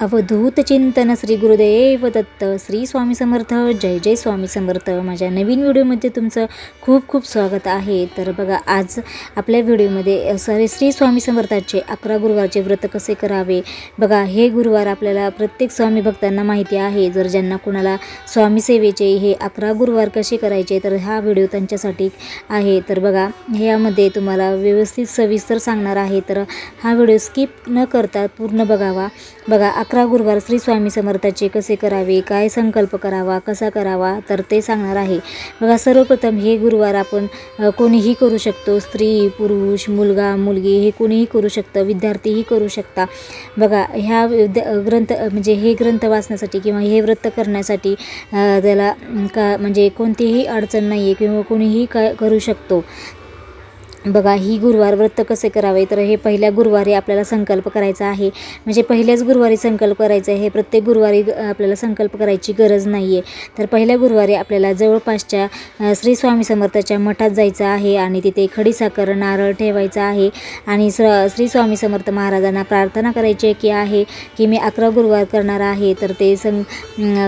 अवधूत चिंतन श्री गुरुदेव दत्त श्री स्वामी समर्थ जय जय स्वामी समर्थ. माझ्या नवीन व्हिडिओमध्ये तुमचं खूप खूप स्वागत आहे. तर बघा आज आपल्या व्हिडिओमध्ये सॉरी श्री स्वामी समर्थाचे अकरा गुरुवारचे व्रत कसे करावे? बघा हे गुरुवार आपल्याला प्रत्येक स्वामी भक्तांना माहिती आहे. जर ज्यांना कुणाला स्वामी सेवेचे हे अकरा गुरुवार कसे करायचे तर हा व्हिडिओ त्यांच्यासाठी आहे. तर बघा ह्यामध्ये तुम्हाला व्यवस्थित सविस्तर सांगणार आहे. तर हा व्हिडिओ स्किप न करता पूर्ण बघावा. बघा अकरा गुरुवार श्री स्वामी समर्थाचे कसे करावे काय संकल्प करावा कसा करावा तर ते सांगणार आहे. बघा सर्वप्रथम हे गुरुवार आपण कोणीही करू शकतो. स्त्री पुरुष मुलगा मुलगी हे कोणीही करू शकतं. विद्यार्थीही करू शकता. बघा ह्या विद्या ग्रंथ म्हणजे हे ग्रंथ वाचण्यासाठी किंवा हे व्रत करण्यासाठी त्याला का म्हणजे कोणतीही अडचण नाही आहे किंवा कोणीही का करू शकतो. बघा ही गुरुवार व्रत कसे करावे? तर हे पहिल्या गुरुवारी आपल्याला संकल्प करायचा आहे. म्हणजे पहिल्याच गुरुवारी संकल्प करायचा आहे. हे प्रत्येक गुरुवारी ग- आपल्याला संकल्प करायची गरज नाही आहे तर पहिल्या गुरुवारी आपल्याला जवळपासच्या श्री स्वामी समर्थाच्या मठात जायचं आहे आणि तिथे खडीसाखर नारळ ठेवायचा आहे. आणि स्र श्री स्वामी समर्थ महाराजांना प्रार्थना करायची की आहे की मी अकरा गुरुवार करणार आहे तर ते सं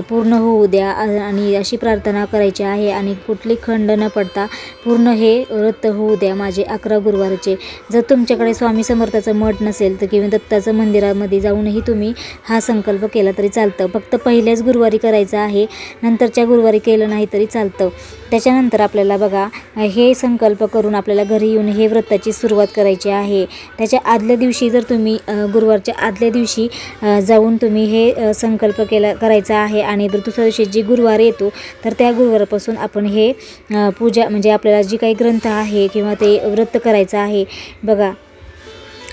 पूर्ण होऊ द्या. आणि अशी प्रार्थना करायची आहे. आणि कुठली खंड न पडता पूर्ण हे व्रत होऊ द्या. माझे अकरा गुरुवारचे. जर तुमच्याकडे स्वामी समर्थाचं मठ नसेल तर किंवा दत्ताचं मंदिरामध्ये जाऊनही तुम्ही हा संकल्प केला तरी चालतं. फक्त पहिल्याच गुरुवारी करायचं आहे नंतरच्या गुरुवारी केलं नाही तरी चालतं. त्याच्यानंतर आपल्याला बघा हे संकल्प करून आपल्याला घरी येऊन हे व्रताची सुरुवात करायची आहे. त्याच्या आदल्या दिवशी जर तुम्ही गुरुवारच्या आदल्या दिवशी जाऊन तुम्ही हे संकल्प केला करायचा आहे आणि जर दुसऱ्या दिवशी जी गुरुवार येतो तर त्या गुरुवारपासून आपण हे पूजा म्हणजे आपल्याला जी काही ग्रंथ आहे किंवा ते व्रत करायचं आहे बघा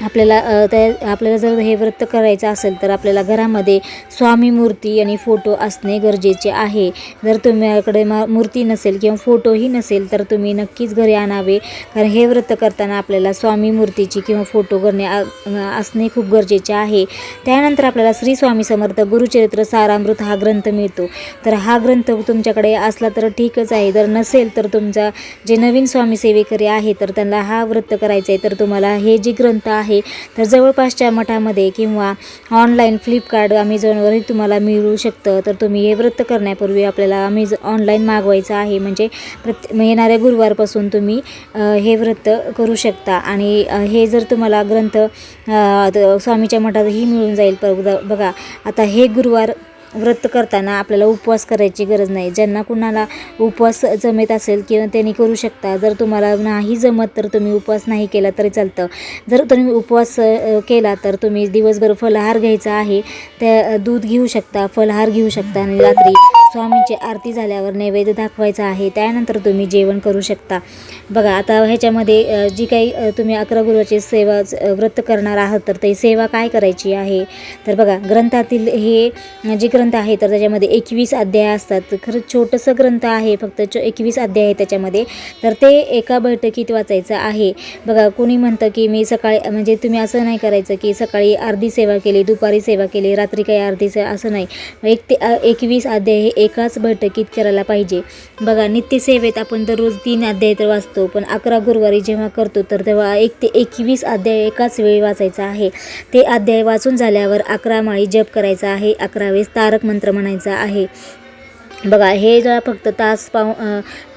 आपल्याला त्या आपल्याला जर हे व्रत करायचं असेल तर आपल्याला घरामध्ये स्वामी मूर्ती आणि फोटो असणे गरजेचे आहे. जर तुम्हाला मा मूर्ती नसेल किंवा फोटोही नसेल तर तुम्ही नक्कीच घरी आणावे. कारण हे व्रत करताना आपल्याला स्वामी मूर्तीची किंवा फोटो करणे असणे खूप गरजेचे आहे. त्यानंतर आपल्याला श्री स्वामी समर्थ गुरुचरित्र सारामृत हा ग्रंथ मिळतो. तर हा ग्रंथ तुमच्याकडे असला तर ठीकच आहे. जर नसेल तर तुमचा जे नवीन स्वामी सेवेकरी आहे तर त्यांना हा व्रत करायचा आहे तर तुम्हाला हे जे ग्रंथ आहे तर जवळपासच्या मठामध्ये किंवा ऑनलाईन फ्लिपकार्ट अमेझॉनवरही तुम्हाला मिळू शकतं. तर तुम्ही हे व्रत करण्यापूर्वी आपल्याला अमेझ ऑनलाईन मागवायचं आहे. म्हणजे प्रत्ये येणाऱ्या गुरुवारपासून तुम्ही हे व्रत करू शकता. आणि हे जर तुम्हाला ग्रंथ स्वामीच्या मठातही मिळून जाईल. पर बघा आता हे गुरुवार व्रत करताना आपल्याला उपवास करायची गरज नाही. ज्यांना कुणाला उपवास जमेत असेल किंवा त्यांनी करू शकता जर तुम्हाला नाही जमत तर तुम्ही उपवास नाही केला तरी चालतं. जर तुम्ही उपवास केला तर तुम्ही दिवसभर फलाहार घ्यायचा आहे त्या दूध घेऊ शकता फलाहार घेऊ शकता आणि रात्री स्वामींची आरती झाल्यावर नैवेद्य दाखवायचा आहे त्यानंतर तुम्ही जेवण करू शकता. बघा आता ह्याच्यामध्ये जी काही तुम्ही अकरा गुरुवाची सेवा व्रत करणार आहात तर ते सेवा काय करायची आहे? तर बघा ग्रंथातील हे अ, जे ग्रंथ आहे तर त्याच्यामध्ये एकवीस अध्याय असतात. खरंच छोटंसं ग्रंथ आहे फक्त च एकवीस अध्याय आहे त्याच्यामध्ये. तर ते एका बैठकीत वाचायचं आहे. बघा कोणी म्हणतं की मी सकाळी म्हणजे तुम्ही असं नाही करायचं की सकाळी अर्धी सेवा केली दुपारी सेवा केली रात्री काही अर्धी सेवा असं नाही. एक ते एकवीस अध्याय हे एकाच बैठकीत करायला पाहिजे. बघा नित्यसेवेत आपण दररोज तीन अध्याय तर वाचतो पण अकरा गुरुवारी जेव्हा करतो तर तेव्हा एक ते एकवीस अध्याय एकाच वेळी वाचायचा आहे. ते अध्याय वाचून झाल्यावर अकरा माळी जप करायचा आहे. अकरा वेळेस तारक मंत्र म्हणायचा आहे. बघा हे जरा फक्त तास पाव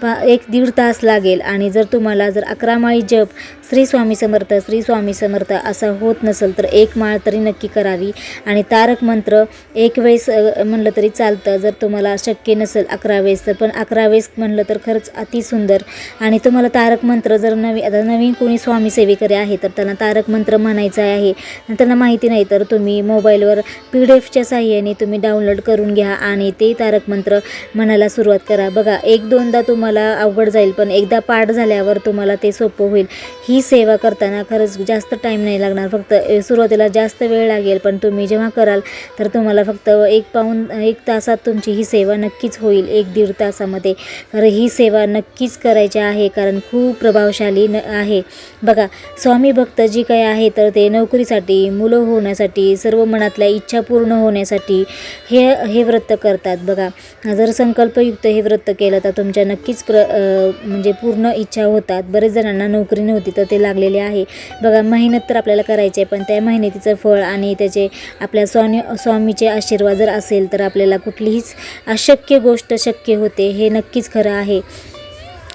पा एक दीड तास लागेल आणि जर तुम्हाला जर अकरा माळी जप श्री स्वामी समर्थ श्री स्वामी समर्थ असा होत नसेल तर एक माळ तरी नक्की करावी. आणि तारक मंत्र एक वेळेस म्हणलं तरी चालतं. जर तुम्हाला शक्य नसेल अकरा वेळेस तर पण अकरा वेळेस म्हणलं तर खरंच अतिसुंदर आणि तुम्हाला तारक मंत्र जर नवी आता नवीन कोणी स्वामी सेवेकरी आहे तर त्यांना तारक मंत्र म्हणायचं आहे. त्यांना माहिती नाही तर तुम्ही मोबाईलवर पी डी एफच्या साह्याने तुम्ही डाउनलोड करून घ्या आणि ते तारक मंत्र म्हणायला सुरुवात करा. बघा एक दोनदा तुम्हाला अवघड जाईल पण एकदा पाठ झाल्यावर तुम्हाला ते सोपं होईल. ही सेवा करताना खरंच जास्त टाईम नाही लागणार. फक्त सुरुवातीला जास्त वेळ लागेल पण तुम्ही जेव्हा कराल तर तुम्हाला फक्त एक पाऊन एक तासात तुमची ही सेवा नक्कीच होईल एक दीड तासामध्ये. तर ही सेवा नक्कीच करायची आहे कारण खूप प्रभावशाली न आहे. बघा स्वामी भक्त जी काय आहे तर ते नोकरीसाठी मुलं होण्यासाठी सर्व मनातल्या इच्छा पूर्ण होण्यासाठी हे हे व्रत करतात. बघा जर संकल्पयुक्त हे व्रत केलं तर तुमच्या नक्कीच नक्कीच प्र म्हणजे पूर्ण इच्छा होतात. बरेच जणांना नोकरी नव्हती तर ते लागलेले आहे. बघा मेहनत तर आपल्याला करायची आहे पण त्या मेहनतीचं फळ आणि त्याचे आपल्या स्वामी स्वामीचे आशीर्वाद जर असेल तर आपल्याला कुठलीच अशक्य गोष्ट शक्य होते हे नक्कीच खरं आहे.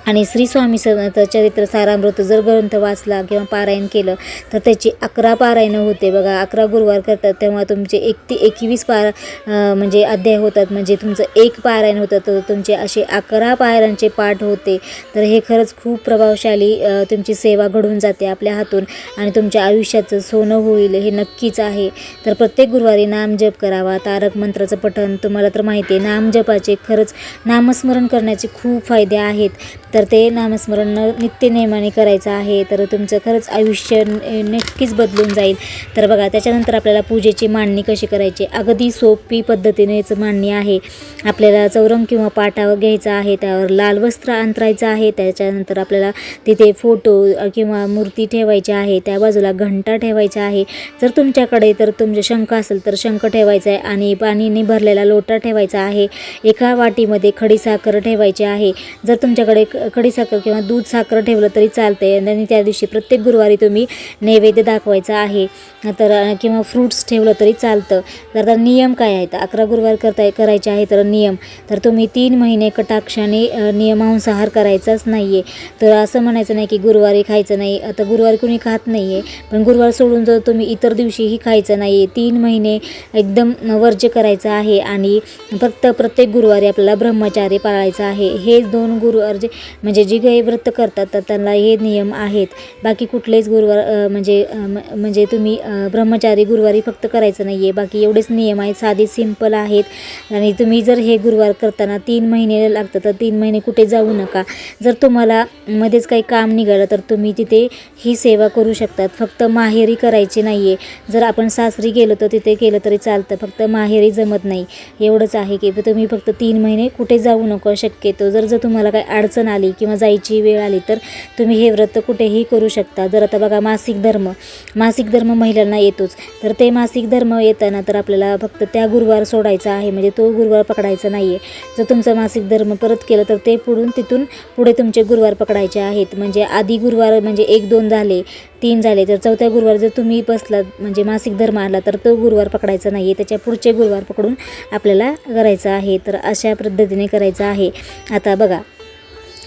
आणि श्री स्वामी समर्थ चरित्र सारामृत जर ग्रंथ वाचला किंवा पारायण केलं तर त्याची अकरा पारायणं होते बघा. अकरा गुरुवार करतात तेव्हा तुमचे एक ते एकवीस पार म्हणजे अध्याय होतात. म्हणजे तुमचं एक पारायण होतं तर तुमचे असे अकरा पारायणांचे पाठ होते. तर हे खरंच खूप प्रभावशाली तुमची सेवा घडून जाते आपल्या हातून आणि तुमच्या आयुष्याचं सोनं होईल हे नक्कीच आहे. तर प्रत्येक गुरुवारी नामजप करावा. तारक मंत्राचं पठण तुम्हाला तर माहिती आहे. नामजपाचे खरंच नामस्मरण करण्याचे खूप फायदे आहेत. तर ते नामस्मरण न- नित्य नेमाने करायचं आहे. तर तुमचं खरंच आयुष्य नक्कीच बदलून जाईल. तर बघा त्याच्यानंतर आपल्याला पूजेची मांडणी कशी करायची? अगदी सोपी पद्धतीनेच मांडणी आहे. आपल्याला चौरंग किंवा पाठावर घ्यायचा आहे त्यावर लाल वस्त्र अंतरायचं आहे त्याच्यानंतर आपल्याला तिथे फोटो किंवा मूर्ती ठेवायची आहे त्या बाजूला घंटा ठेवायचा आहे. जर तुमच्याकडे तर तुमचे शंख असेल तर शंख ठेवायचा आहे आणि पाणीने भरलेला लोटा ठेवायचा आहे. एका वाटीमध्ये खडी साखर ठेवायची आहे. जर तुमच्याकडे खडी साखर किंवा दूध साखर ठेवलं तरी चालते आणि त्या दिवशी प्रत्येक गुरुवारी तुम्ही नैवेद्य दाखवायचा आहे. तर किंवा फ्रूट्स ठेवलं तरी चालतं. तर आता नियम काय आहेत? अकरा गुरुवार करता करायचे आहे तर नियम. तर तुम्ही तीन महिने कटाक्षाने नियमांसाहार करायचाच नाही आहे तर असं म्हणायचं नाही की गुरुवारी खायचं नाही. आता गुरुवारी कुणी खात नाही आहे पण गुरुवार सोडून जर तुम्ही इतर दिवशीही खायचं नाही आहे तीन महिने एकदम वर्ज्य करायचं आहे आणि फक्त प्रत्येक गुरुवारी आपल्याला ब्रह्मचारी पाळायचं आहे. हे दोन गुरुवार जे म्हणजे जी काही व्रत करतात तर त्यांना हे नियम आहेत. बाकी कुठलेच गुरुवार म्हणजे म- म्हणजे तुम्ही ब्रह्मचारी गुरुवारी फक्त करायचं नाही आहे बाकी एवढेच नियम आहेत. साधे सिंपल आहेत. आणि तुम्ही जर हे गुरुवार करताना तीन महिने लागतं तर तीन महिने कुठे जाऊ नका. जर तुम्हाला मध्येच काही काम निघालं तर तुम्ही तिथे ही सेवा करू शकतात. फक्त माहेरी करायची नाही आहे जर आपण सासरी गेलो तर तिथे केलं तरी चालतं. फक्त माहेरी जमत नाही. एवढंच आहे की तुम्ही फक्त तीन महिने कुठे जाऊ नको. शक्यतो जर जर तुम्हाला काही अडचण आली आली किंवा जायची वेळ आली तर तुम्ही हे व्रत कुठेही करू शकता. जर आता बघा मासिक धर्म मासिक धर्म महिलांना येतोच. तर ते मासिक धर्म येताना तर आपल्याला फक्त त्या गुरुवार सोडायचा आहे. म्हणजे तो गुरुवार पकडायचा नाही आहे जर तुमचं मासिक धर्म परत केलं तर ते पुढून तिथून पुढे तुमचे गुरुवार पकडायचे आहेत. म्हणजे आधी गुरुवार म्हणजे एक दोन झाले तीन झाले. तर चौथ्या गुरुवार जर तुम्ही बसलात म्हणजे मासिक धर्म आला तर तो गुरुवार पकडायचा नाही आहे त्याच्या पुढचे गुरुवार पकडून आपल्याला करायचं आहे. तर अशा पद्धतीने करायचं आहे. आता बघा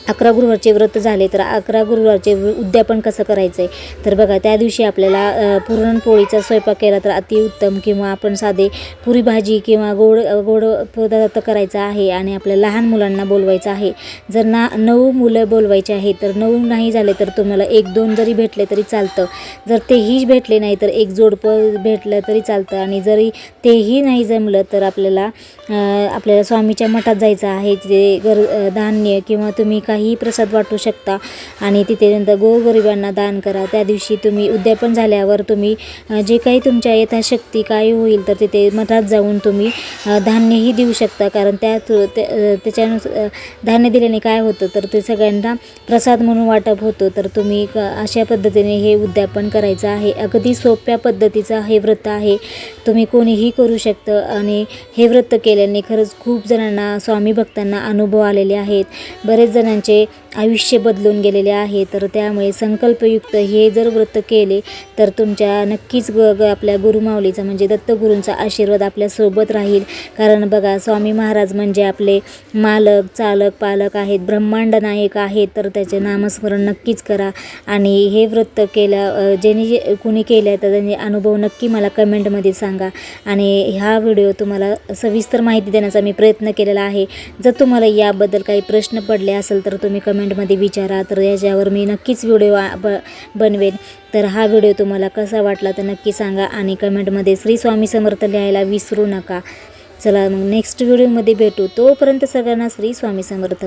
अकरा गुरुवारचे व्रत झाले तर अकरा गुरुवारचे उद्यापन कसं करायचं आहे तर बघा त्या दिवशी आपल्याला पुरणपोळीचा स्वयंपाक केला तर अतिउत्तम किंवा आपण साधे पुरी भाजी किंवा गोड गोड पदार्थ करायचा आहे आणि आपल्या लहान मुलांना बोलवायचं आहे. जर ना नऊ मुलं बोलवायचे आहे तर नऊ नाही झाले तर तुम्हाला एक दोन जरी भेटले तरी चालतं. जर तेही भेटले नाही तर एक जोडपं भेटलं तरी चालतं आणि जरी तेही नाही जमलं तर आपल्याला आपल्याला स्वामीच्या मठात जायचं आहे जे गर धान्य किंवा तुम्ही काहीही प्रसाद वाटू शकता. आणि तिथे नंतर गोरगरिबांना दान करा. त्या दिवशी तुम्ही उद्यापन झाल्यावर तुम्ही जे काही तुमच्या यथाशक्ती काय होईल तर तिथे मठात जाऊन तुम्ही धान्यही देऊ शकता. कारण त्या थ्रू- त्याच्यानुसार धान्य दिल्याने काय होतं तर ते सगळ्यांना प्रसाद म्हणून वाटप होतं. तर तुम्ही क- अशा पद्धतीने हे उद्यापन करायचं आहे. अगदी सोप्या पद्धतीचं हे व्रत आहे. तुम्ही कोणीही करू शकतं. आणि हे व्रत केल्याने खरंच खूप जणांना स्वामी भक्तांना अनुभव आलेले आहेत. बरेच પંચે आयुष्य बदलून गेलेले आहे. तर त्यामुळे संकल्पयुक्त हे जर व्रत केले तर तुमच्या नक्कीच ग ग आपल्या गुरुमाऊलीचा म्हणजे दत्तगुरूंचा आशीर्वाद आपल्यासोबत राहील. कारण बघा स्वामी महाराज म्हणजे आपले मालक चालक पालक आहेत ब्रह्मांड नायक आहेत. तर त्याचे नामस्मरण नक्कीच करा. आणि हे व्रत केल्या ज्याने ज्यांनी जे कुणी केलं तर त्यांनी अनुभव नक्की मला कमेंटमध्ये सांगा. आणि हा व्हिडिओ तुम्हाला सविस्तर माहिती देण्याचा मी प्रयत्न केलेला आहे. जर तुम्हाला याबद्दल काही प्रश्न पडले असेल तर तुम्ही कमेंटमध्ये विचारा. तर याच्यावर मी नक्कीच व्हिडिओ ब बनवेन. तर हा व्हिडिओ तुम्हाला कसा वाटला तर नक्की सांगा आणि कमेंटमध्ये श्री स्वामी समर्थ लिहायला विसरू नका. चला मग नेक्स्ट व्हिडिओमध्ये भेटू. तोपर्यंत सगळ्यांना श्री स्वामी समर्थ.